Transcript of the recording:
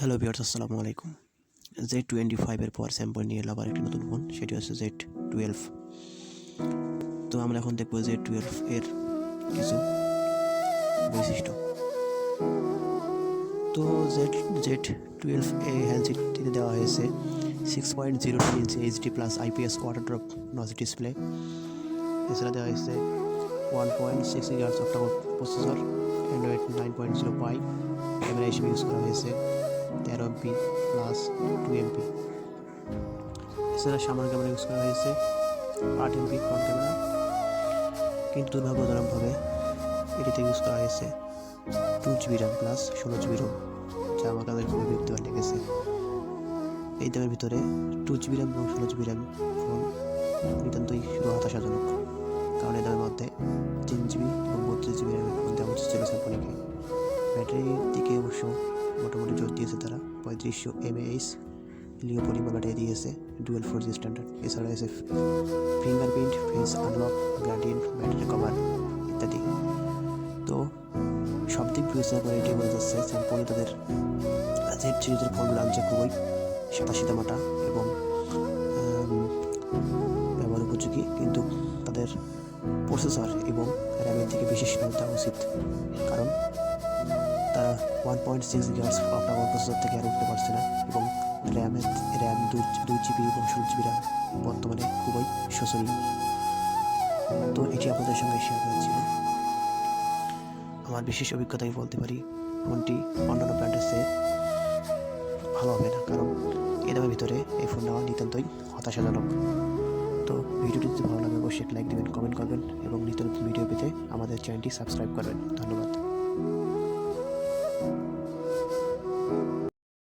Hello বিয়ার্স আসসালামু আলাইকুম Z twenty ফাইভের পর স্যাম্পল নিয়ে এলো আবার একটি নতুন ফোন সেটি হচ্ছে জেড টুয়েলভ তো আমরা এখন দেখব জেড টুয়েলভ এর কিছু বৈশিষ্ট্য। তো জেড জেড টুয়েলভ এ হ্যান্ডসেটটিতে দেওয়া হয়েছে six point zero two inch HD plus IPS water drop notch display এছাড়া দেওয়া হয়েছে one point six years of processor Android nine point zero five camera হিসেবে ইউজ করা হয়েছে। তেরো এমপি প্লাস টু এমপি এছাড়া সামনের ক্যামেরা ইউজ করা হয়েছে, আট এমপি ফ্রন্ট ক্যামেরা কিন্তু দুর্ভাগ্যজনকভাবে এটিতে ইউজ করা হয়েছে টু জিবি র্যাম প্লাস ষোলো জিবি রোম যা আমার কাছে খুবই বিরক্তিকর লেগেছে। এই দামের ভিতরে টু জিবি র্যাম এবং ষোলো জিবি র্যাম ফোন নিতান্তই হতাশাজনক কারণ এই দামের মধ্যে তিন জিবি এবং বত্রিশ জিবি র্যামের ফোন দেওয়া উচিত ব্যাটারির দিকে অবশ্য মোটামুটি জোর দিয়েছে তারা। পঁয়ত্রিশশো এমএএইচ লিও পরিমাণ ব্যাটারি দিয়েছে, ডুয়েল ফোর জি স্ট্যান্ডার্ড। এছাড়া এসে fingerprint, face unlock, gradient, battery cover ইত্যাদি। তো সব দিক বিবেচনা করে এটি বোঝা যাচ্ছে স্যাম্পনি তাদের জেড সিরিজের ফোনগুলো আনছে খুবই সাদা সিধা মাটা এবং ব্যবহার উপযোগী। কিন্তু তাদের প্রসেসর এবং র্যামের থেকে বিশেষ নজর দেওয়া উচিত কারণ one point six gigahertz octagon processor থেকে আর উঠতে পারছে না। এবং র্যামের র্যাম দুই দুই জিবি এবং ষোলো জিবি র্যাম বর্তমানে খুবই শোচনীয় তো এটি আপনাদের সঙ্গে শেয়ার করেছিল আমার বিশেষ অভিজ্ঞতা আমি বলতে পারি, ফোনটি অন্যান্য ব্র্যান্ডের চেয়ে ভালো হবে না। কারণ এ দামের ভিতরে এই ফোন নেওয়া নিতান্তই হতাশাজনক। তো ভিডিওটি যদি ভালো লাগে, অবশ্যই লাইক দেবেন কমেন্ট করবেন এবং নিত্য নতুন ভিডিও পেতে আমাদের চ্যানেলটি সাবস্ক্রাইব করবেন। ধন্যবাদ।